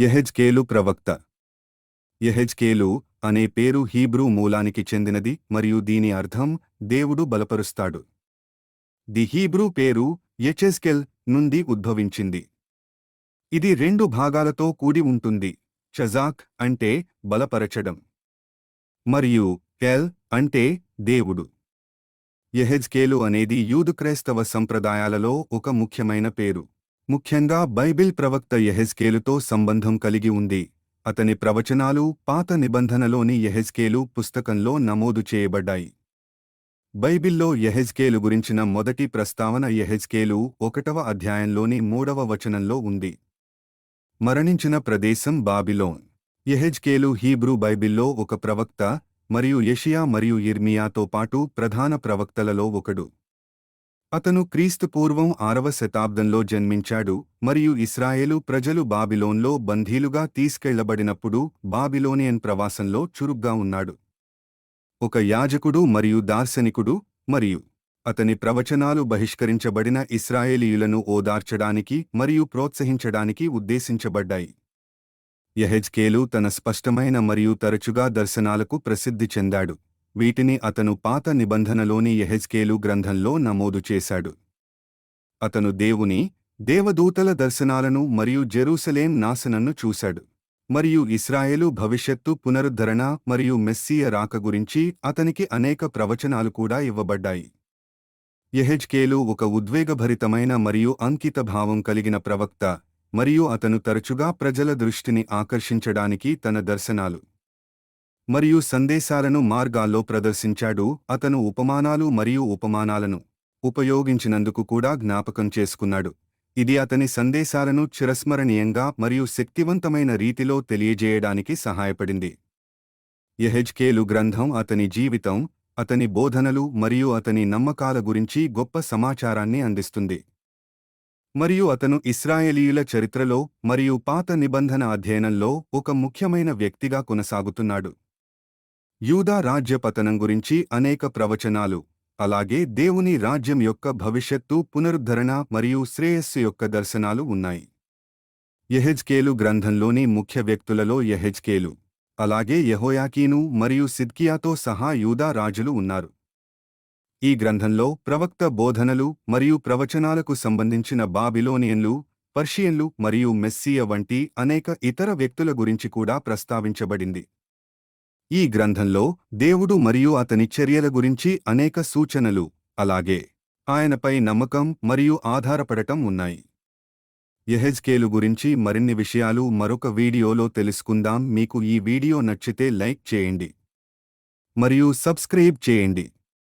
యహెజ్కేలు ప్రవక్త. యహెజ్కేలు అనే పేరు హీబ్రూ మూలానికి చెందినది మరియు దీని అర్థం దేవుడు బలపరుస్తాడు. ది హీబ్రూ పేరు యచెస్కెల్ నుండి ఉద్భవించింది. ఇది రెండు భాగాలతో కూడి ఉంటుంది చజాక్ అంటే బలపరచడం మరియు ఎల్ అంటే దేవుడు. యహెజ్కేలు అనేది యూదు క్రైస్తవ సంప్రదాయాలలో ఒక ముఖ్యమైన పేరు. ముఖ్యంగా బైబిల్ ప్రవక్త యెహెజ్కేలుతో సంబంధం కలిగి ఉంది. అతని ప్రవచనాలు పాత నిబంధనలోని యెహెజ్కేలు పుస్తకంలో నమోదు చేయబడ్డాయి. బైబిల్లో యెహెజ్కేలు గురించిన మొదటి ప్రస్తావన యెహెజ్కేలు ఒకటవ అధ్యాయంలోని మూడవ వచనంలో ఉంది. మరణించిన ప్రదేశం బాబిలోన్. యెహెజ్కేలు హీబ్రూ బైబిల్లో ఒక ప్రవక్త మరియు యషియా మరియు ఇర్మియాతో పాటు ప్రధాన ప్రవక్తలలో ఒకడు. అతను క్రీస్తు పూర్వం ఆరవ శతాబ్దంలో జన్మించాడు మరియు ఇస్రాయేలు ప్రజలు బాబిలోన్లో బందీలుగా తీసుకెళ్ళబడినప్పుడు బాబిలోనియన్ ప్రవాసంలో చురుగ్గా ఉన్నాడు. ఒక యాజకుడు మరియు దార్శనికుడు మరియు అతని ప్రవచనాలు బహిష్కరించబడిన ఇస్రాయేలీయులను ఓదార్చడానికి మరియు ప్రోత్సహించడానికి ఉద్దేశించబడ్డాయి. యహెజ్కేలు తన స్పష్టమైన మరియు తరచుగా దర్శనాలకు ప్రసిద్ధి చెందాడు. వీటిని అతను పాత నిబంధనలోని యహెజ్కేలు గ్రంథంలో నమోదు చేశాడు. అతను దేవుని దేవదూతల దర్శనాలను మరియు జెరూసలేం నాశనను చూశాడు. మరియు ఇస్రాయేలు భవిష్యత్తు పునరుద్ధరణ మరియు మెస్సీయ రాక గురించి అతనికి అనేక ప్రవచనాలు కూడా ఇవ్వబడ్డాయి. యహెజ్కేలు ఒక ఉద్వేగభరితమైన మరియు అంకిత భావం కలిగిన ప్రవక్త మరియు అతను తరచుగా ప్రజల దృష్టిని ఆకర్షించడానికి తన దర్శనాలు. మరియు సందేశాలను మార్గాల్లో ప్రదర్శించాడు. అతను ఉపమానాలు మరియు ఉపమానాలను ఉపయోగించినందుకు కూడా జ్ఞాపకం చేసుకున్నాడు. ఇది అతని సందేశాలను చిరస్మరణీయంగా మరియు శక్తివంతమైన రీతిలో తెలియజేయడానికి సహాయపడింది. యహెజ్కేలు గ్రంథం అతని జీవితం అతని బోధనలు మరియు అతని నమ్మకాల గురించి గొప్ప సమాచారాన్ని అందిస్తుంది. మరియు అతను ఇస్రాయేలీయుల చరిత్రలో మరియు పాత నిబంధన అధ్యయనంలో ఒక ముఖ్యమైన వ్యక్తిగా కొనసాగుతున్నాడు. యూదా రాజ్య పతనం గురించి అనేక ప్రవచనాలు. అలాగే దేవుని రాజ్యం యొక్క భవిష్యత్తు పునరుద్ధరణ మరియు శ్రేయస్సు యొక్క దర్శనాలు ఉన్నాయి. యహెజ్కేలు గ్రంథంలోని ముఖ్య వ్యక్తులలో యహెజ్కేలు. అలాగే యహోయాకీను మరియు సిద్కియాతో సహా యూదా రాజులు ఉన్నారు. ఈ గ్రంథంలో ప్రవక్త బోధనలు మరియు ప్రవచనాలకు సంబంధించిన బాబిలోనియన్లు పర్షియన్లు మరియు మెస్సియ వంటి అనేక ఇతర వ్యక్తుల గురించి కూడా ప్రస్తావించబడింది. ఈ గ్రంథంలో దేవుడు మరియు అతని చర్యల గురించి అనేక సూచనలు అలాగే ఆయనపై నమ్మకం మరియు ఆధారపడటం ఉన్నాయి. యహెజ్కేలు గురించి మరిన్ని విషయాలు మరొక వీడియోలో తెలుసుకుందాం. మీకు ఈ వీడియో నచ్చితే లైక్ చేయండి మరియు సబ్స్క్రైబ్ చేయండి.